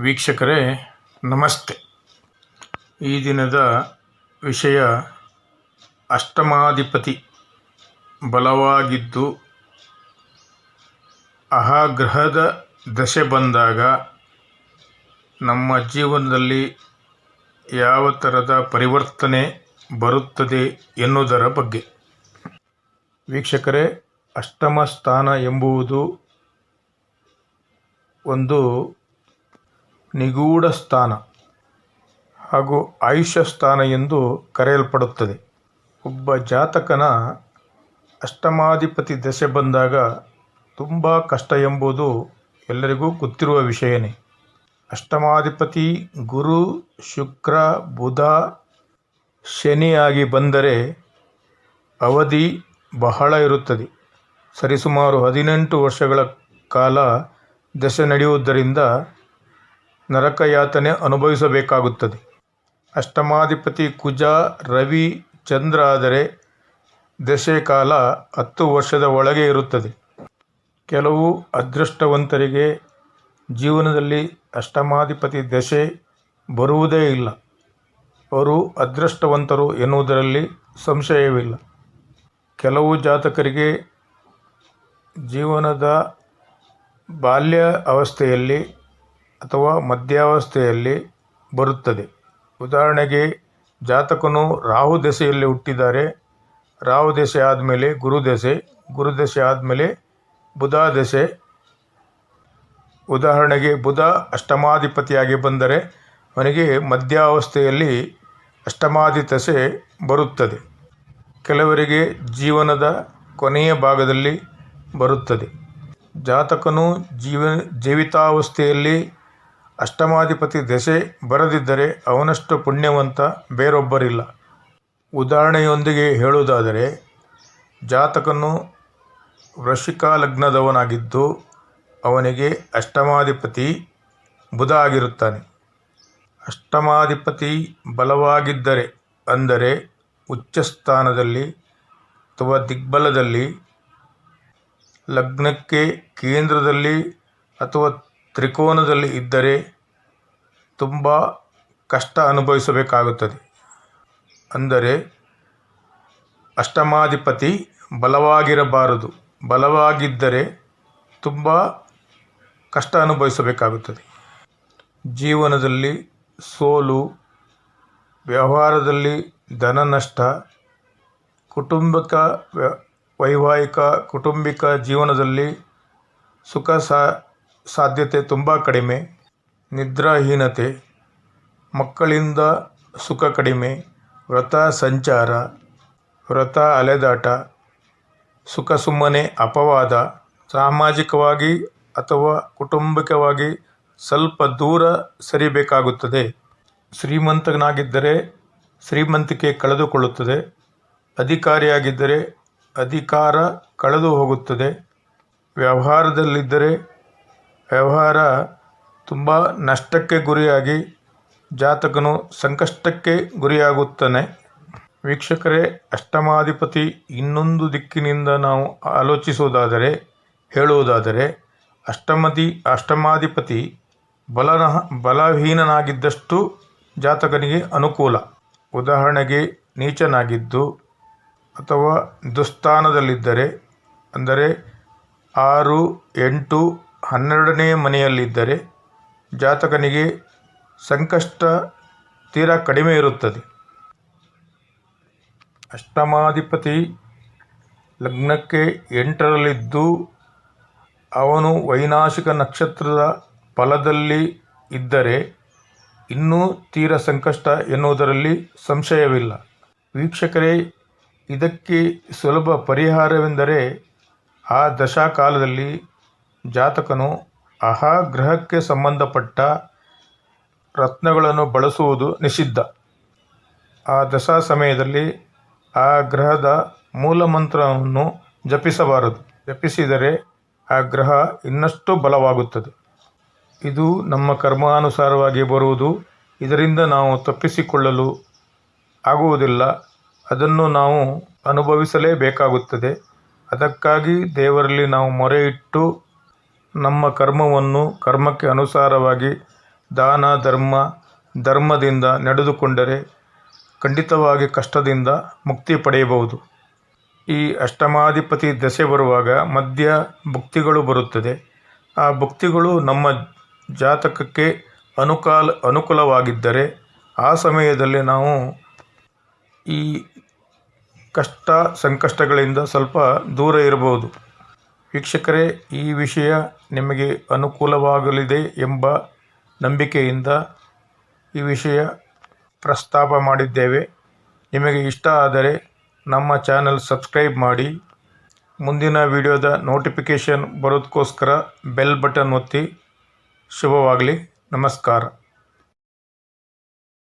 ವೀಕ್ಷಕರೇ, ನಮಸ್ತೆ. ಈ ದಿನದ ವಿಷಯ ಅಷ್ಟಮಾಧಿಪತಿ ಬಲವಾಗಿದ್ದು, ಅಹಗ್ರಹದ ದಶೆ ಬಂದಾಗ ನಮ್ಮ ಜೀವನದಲ್ಲಿ ಯಾವ ಥರದ ಪರಿವರ್ತನೆ ಬರುತ್ತದೆ ಎನ್ನುವುದರ ಬಗ್ಗೆ. ವೀಕ್ಷಕರೇ, ಅಷ್ಟಮ ಸ್ಥಾನ ಎಂಬುವುದು ಒಂದು ನಿಗೂಢ ಸ್ಥಾನ ಹಾಗೂ ಆಯುಷ್ಯ ಸ್ಥಾನ ಎಂದು ಕರೆಯಲ್ಪಡುತ್ತದೆ. ಒಬ್ಬ ಜಾತಕನ ಅಷ್ಟಮಾಧಿಪತಿ ದಶೆ ಬಂದಾಗ ತುಂಬ ಕಷ್ಟ ಎಂಬುದು ಎಲ್ಲರಿಗೂ ಗೊತ್ತಿರುವ ವಿಷಯನೇ. ಅಷ್ಟಮಾಧಿಪತಿ ಗುರು, ಶುಕ್ರ, ಬುಧ ಶನಿಯಾಗಿ ಬಂದರೆ ಅವಧಿ ಬಹಳ ಇರುತ್ತದೆ. ಸರಿಸುಮಾರು ಹದಿನೆಂಟು ವರ್ಷಗಳ ಕಾಲ ದಶೆ ನಡೆಯುವುದರಿಂದ ನರಕಯಾತನೆ ಅನುಭವಿಸಬೇಕಾಗುತ್ತದೆ. ಅಷ್ಟಮಾಧಿಪತಿ ಕುಜ ರವಿ ಚಂದ್ರ ಆದರೆ ದಶೆ ಕಾಲ ಹತ್ತು ವರ್ಷದ ಒಳಗೆ ಇರುತ್ತದೆ. ಕೆಲವು ಅದೃಷ್ಟವಂತರಿಗೆ ಜೀವನದಲ್ಲಿ ಅಷ್ಟಮಾಧಿಪತಿ ದಶೆ ಬರುವುದೇ ಇಲ್ಲ. ಅವರು ಅದೃಷ್ಟವಂತರು ಎನ್ನುವುದರಲ್ಲಿ ಸಂಶಯವಿಲ್ಲ. ಕೆಲವು ಜಾತಕರಿಗೆ ಜೀವನದ ಬಾಲ್ಯ ಅವಸ್ಥೆಯಲ್ಲಿ ಅಥವಾ ಮಧ್ಯಾವಸ್ಥೆಯಲ್ಲಿ ಬರುತ್ತದೆ. ಉದಾಹರಣೆಗೆ, ಜಾತಕನು ರಾಹು ದೆಸೆಯಲ್ಲಿ ಹುಟ್ಟಿದ್ದಾರೆ. ರಾಹು ದೆಸೆ ಆದಮೇಲೆ ಗುರು ದೆಸೆ ಗುರು ದೆಸೆ ಆದಮೇಲೆ ಬುಧ ದೆಸೆ. ಉದಾಹರಣೆಗೆ, ಬುಧ ಅಷ್ಟಮಾಧಿಪತಿಯಾಗಿ ಬಂದರೆ ಅವನಿಗೆ ಮಧ್ಯಾವಸ್ಥೆಯಲ್ಲಿ ಅಷ್ಟಮಾಧಿ ದಸೆ ಬರುತ್ತದೆ. ಕೆಲವರಿಗೆ ಜೀವನದ ಕೊನೆಯ ಭಾಗದಲ್ಲಿ ಬರುತ್ತದೆ. ಜಾತಕನು ಜೀವ, ಜೀವಿತಾವಸ್ಥೆಯಲ್ಲಿ ಅಷ್ಟಮಾಧಿಪತಿ ದೆಸೆ ಬರದಿದ್ದರೆ ಅವನಷ್ಟು ಪುಣ್ಯವಂತ ಬೇರೊಬ್ಬರಿಲ್ಲ. ಉದಾಹರಣೆಯೊಂದಿಗೆ ಹೇಳುವುದಾದರೆ, ಜಾತಕನು ವೃಷಿಕಾಲಗ್ನದವನಾಗಿದ್ದು ಅವನಿಗೆ ಅಷ್ಟಮಾಧಿಪತಿ ಬುಧ ಆಗಿರುತ್ತಾನೆ. ಅಷ್ಟಮಾಧಿಪತಿ ಬಲವಾಗಿದ್ದರೆ ಅಂದರೆ ಉಚ್ಚಸ್ಥಾನದಲ್ಲಿ ಅಥವಾ ದಿಗ್ಬಲದಲ್ಲಿ, ಲಗ್ನಕ್ಕೆ ಕೇಂದ್ರದಲ್ಲಿ ಅಥವಾ ತ್ರಿಕೋನದಲ್ಲಿ ಇದ್ದರೆ ತುಂಬ ಕಷ್ಟ ಅನುಭವಿಸಬೇಕಾಗುತ್ತದೆ. ಅಂದರೆ ಅಷ್ಟಮಾಧಿಪತಿ ಬಲವಾಗಿರಬಾರದು. ಬಲವಾಗಿದ್ದರೆ ತುಂಬ ಕಷ್ಟ ಅನುಭವಿಸಬೇಕಾಗುತ್ತದೆ. ಜೀವನದಲ್ಲಿ ಸೋಲು, ವ್ಯವಹಾರದಲ್ಲಿ ಧನ ನಷ್ಟ ಕುಟುಂಬಿಕ ವೈವಾಹಿಕ, ಕುಟುಂಬಿಕ ಜೀವನದಲ್ಲಿ ಸುಖ ಸಾ ಸಾಧ್ಯತೆ ತುಂಬ ಕಡಿಮೆ. ನಿದ್ರಾಹೀನತೆ, ಮಕ್ಕಳಿಂದ ಸುಖ ಕಡಿಮೆ, ವ್ರತ ಸಂಚಾರ, ವ್ರತ ಅಲೆದಾಟ, ಸುಖ ಸುಮ್ಮನೆ, ಅಪವಾದ, ಸಾಮಾಜಿಕವಾಗಿ ಅಥವಾ ಕುಟುಂಬಿಕವಾಗಿ ಸ್ವಲ್ಪ ದೂರ ಸರಿಬೇಕಾಗುತ್ತದೆ. ಶ್ರೀಮಂತನಾಗಿದ್ದರೆ ಶ್ರೀಮಂತಿಕೆ ಕಳೆದುಕೊಳ್ಳುತ್ತದೆ. ಅಧಿಕಾರಿಯಾಗಿದ್ದರೆ ಅಧಿಕಾರ ಕಳೆದು ಹೋಗುತ್ತದೆ ವ್ಯವಹಾರದಲ್ಲಿದ್ದರೆ ವ್ಯವಹಾರ ತುಂಬ ನಷ್ಟಕ್ಕೆ ಗುರಿಯಾಗಿ ಜಾತಕನು ಸಂಕಷ್ಟಕ್ಕೆ ಗುರಿಯಾಗುತ್ತಾನೆ. ವೀಕ್ಷಕರೇ, ಅಷ್ಟಮಾಧಿಪತಿ ಇನ್ನೊಂದು ದಿಕ್ಕಿನಿಂದ ನಾವು ಆಲೋಚಿಸುವುದಾದರೆ, ಹೇಳುವುದಾದರೆ, ಅಷ್ಟಮತಿ, ಅಷ್ಟಮಾಧಿಪತಿ ಬಲನ, ಬಲಹೀನನಾಗಿದ್ದಷ್ಟು ಜಾತಕನಿಗೆ ಅನುಕೂಲ. ಉದಾಹರಣೆಗೆ, ನೀಚನಾಗಿದ್ದು ಅಥವಾ ದುಸ್ಥಾನದಲ್ಲಿದ್ದರೆ, ಅಂದರೆ ಆರು, ಎಂಟು ಹನ್ನೆರಡನೇ ಮನೆಯಲ್ಲಿದ್ದರೆ ಜಾತಕನಿಗೆ ಸಂಕಷ್ಟ ತೀರ ಕಡಿಮೆ ಇರುತ್ತದೆ. ಅಷ್ಟಮಾಧಿಪತಿ ಲಗ್ನಕ್ಕೆ ಎಂಟರಲ್ಲಿದ್ದು ಅವನು ವೈನಾಶಿಕ ನಕ್ಷತ್ರದ ಫಲದಲ್ಲಿ ಇದ್ದರೆ ಇನ್ನೂ ತೀರ ಸಂಕಷ್ಟ ಎನ್ನುವುದರಲ್ಲಿ ಸಂಶಯವಿಲ್ಲ. ವೀಕ್ಷಕರೇ, ಇದಕ್ಕೆ ಸುಲಭ ಪರಿಹಾರವೆಂದರೆ ಆ ದಶಾಕಾಲದಲ್ಲಿ ಜಾತಕನು ಆಹಾ ಗ್ರಹಕ್ಕೆ ಸಂಬಂಧಪಟ್ಟ ರತ್ನಗಳನ್ನು ಬಳಸುವುದು ನಿಷಿದ್ಧ. ಆ ದಶಾ ಸಮಯದಲ್ಲಿ ಆ ಗ್ರಹದ ಮೂಲ ಮಂತ್ರವನ್ನು ಜಪಿಸಬಾರದು. ಜಪಿಸಿದರೆ ಆ ಗ್ರಹ ಇನ್ನಷ್ಟು ಬಲವಾಗುತ್ತದೆ. ಇದು ನಮ್ಮ ಕರ್ಮಾನುಸಾರವಾಗಿ ಬರುವುದು. ಇದರಿಂದ ನಾವು ತಪ್ಪಿಸಿಕೊಳ್ಳಲು ಆಗುವುದಿಲ್ಲ. ಅದನ್ನು ನಾವು ಅನುಭವಿಸಲೇಬೇಕಾಗುತ್ತದೆ. ಅದಕ್ಕಾಗಿ ದೇವರಲ್ಲಿ ನಾವು ಮೊರೆ ಇಟ್ಟು ನಮ್ಮ ಕರ್ಮವನ್ನು ಕರ್ಮಕ್ಕೆ ಅನುಸಾರವಾಗಿ ದಾನ, ಧರ್ಮ, ಧರ್ಮದಿಂದ ನಡೆದುಕೊಂಡರೆ ಖಂಡಿತವಾಗಿ ಕಷ್ಟದಿಂದ ಮುಕ್ತಿ ಪಡೆಯಬಹುದು. ಈ ಅಷ್ಟಮಾಧಿಪತಿ ದಶೆ ಬರುವಾಗ ಮಧ್ಯ ಭುಕ್ತಿಗಳು ಬರುತ್ತದೆ. ಆ ಭುಕ್ತಿಗಳು ನಮ್ಮ ಜಾತಕಕ್ಕೆ ಅನುಕಾಲ, ಅನುಕೂಲವಾಗಿದ್ದರೆ ಆ ಸಮಯದಲ್ಲಿ ನಾವು ಈ ಕಷ್ಟ ಸಂಕಷ್ಟಗಳಿಂದ ಸ್ವಲ್ಪ ದೂರ ಇರಬಹುದು. ವೀಕ್ಷಕರೇ, ಈ ವಿಷಯ ನಿಮಗೆ ಅನುಕೂಲವಾಗಲಿದೆ ಎಂಬ ನಂಬಿಕೆಯಿಂದ ಈ ವಿಷಯ ಪ್ರಸ್ತಾಪ ಮಾಡಿದ್ದೇವೆ. ನಿಮಗೆ ಇಷ್ಟ ಆದರೆ ನಮ್ಮ ಚಾನಲ್ ಸಬ್ಸ್ಕ್ರೈಬ್ ಮಾಡಿ. ಮುಂದಿನ ವಿಡಿಯೋದ ನೋಟಿಫಿಕೇಷನ್ ಬರೋದಕ್ಕೋಸ್ಕರ ಬೆಲ್ ಬಟನ್ ಒತ್ತಿ. ಶುಭವಾಗಲಿ. ನಮಸ್ಕಾರ.